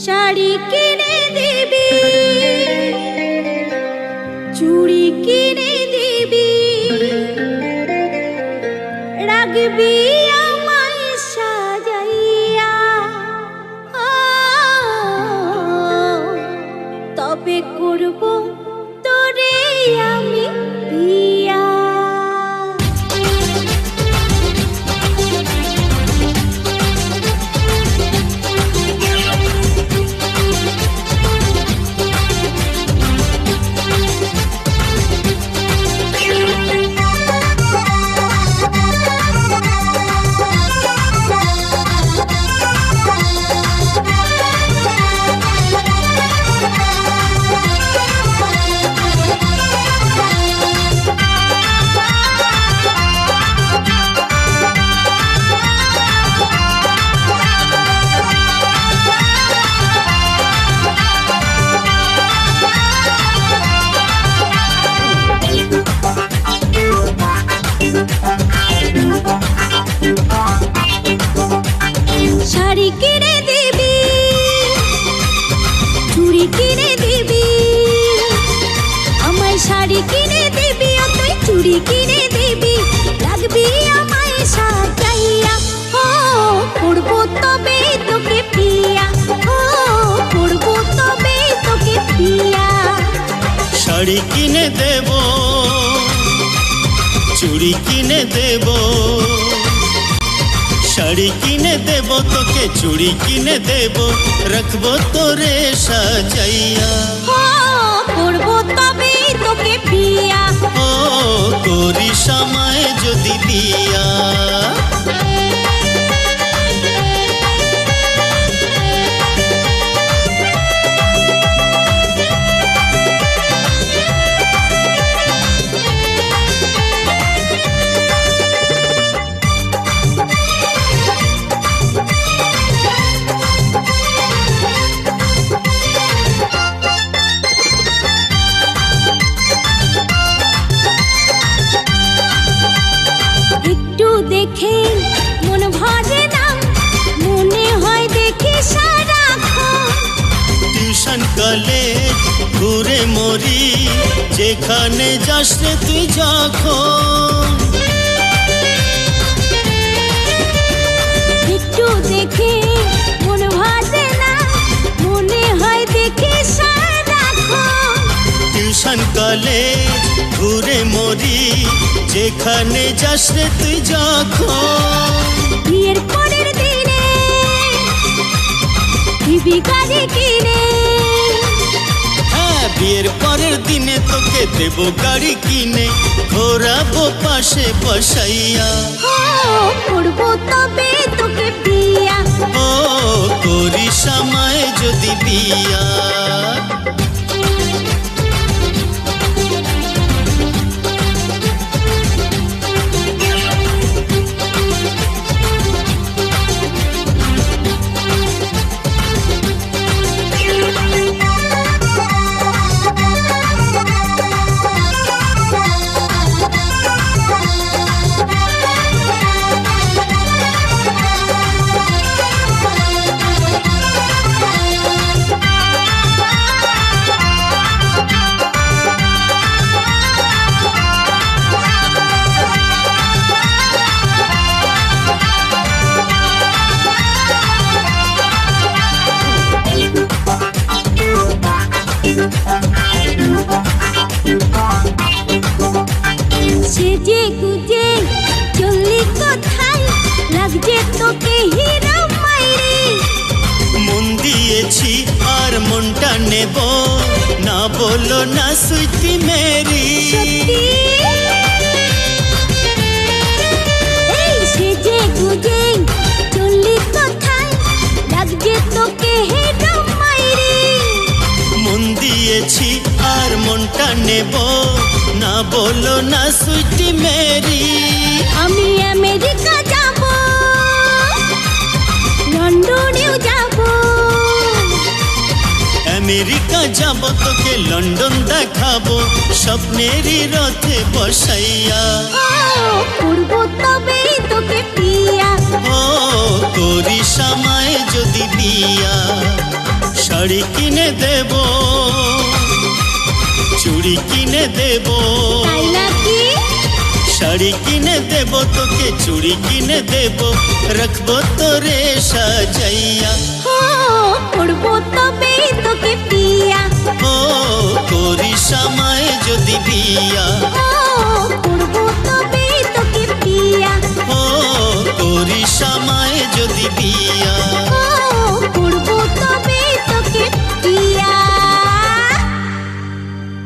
শাড়ি কিনে দিবি। চুড়ি কিনে তুই চুড়ি কিনে দিবি রাখবি আমায় সাজাইয়া। ও করব তবে তোকে পিয়া ও করব তবে তোকে পিয়া শাড়ি কিনে দেব চুড়ি কিনে দেব শাড়ি কিনে দেব তোকে চুড়ি কিনে দেব রাখব তোরে সাজাইয়া। করব তবে তোকে পিয়া করি সময় যদি দিয়া মন ভরে না মনে হয় দেখি সারাক্ষণ। টিউশন কলেজ ঘুরে মরি যেখানে যাস রে তুই যখন। একটু দেখে মন ভরে না মনে হয় দেখি সারাক্ষণ। টিউশন কলেজ মরি যেখানে যাস রে তুই যখন। বিয়ের পরের দিনে দিবি গাড়ি কিনে। হ্যাঁ বিয়ের পরের দিনে তোকে দেব গাড়ি কিনে। ঘোরাবো পাশে বসাইয়া। করব তবে তোকে বিয়া ও করি সময় যদি বিয়া নেব না বলো না সুইটি মেরি। সত্যি? এই সেজে গুজে চললি কোথায় লাগছে তোকে হিরো মাইরি মন দিয়েছি আর মনটা নেব। না বলো না সুইটি মেরি। আমি আমেরিকা আমেরিকা যাব তোকে লন্ডন দেখাবো। স্বপ্নেরই রথে বসাইয়া। করব তবে তোকে পিয়া। ও করি সময় যদি বিয়া শাড়ি কিনে দেব চুড়ি কিনে দেব। শাড়ি কিনে দেব তোকে চুড়ি কিনে দেব রাখব তোরে সাজাইয়া। পড়ব তবে ও করি যদি বিয়া। ও পড়ব তবে ও করি সামায় যদি বিয়া।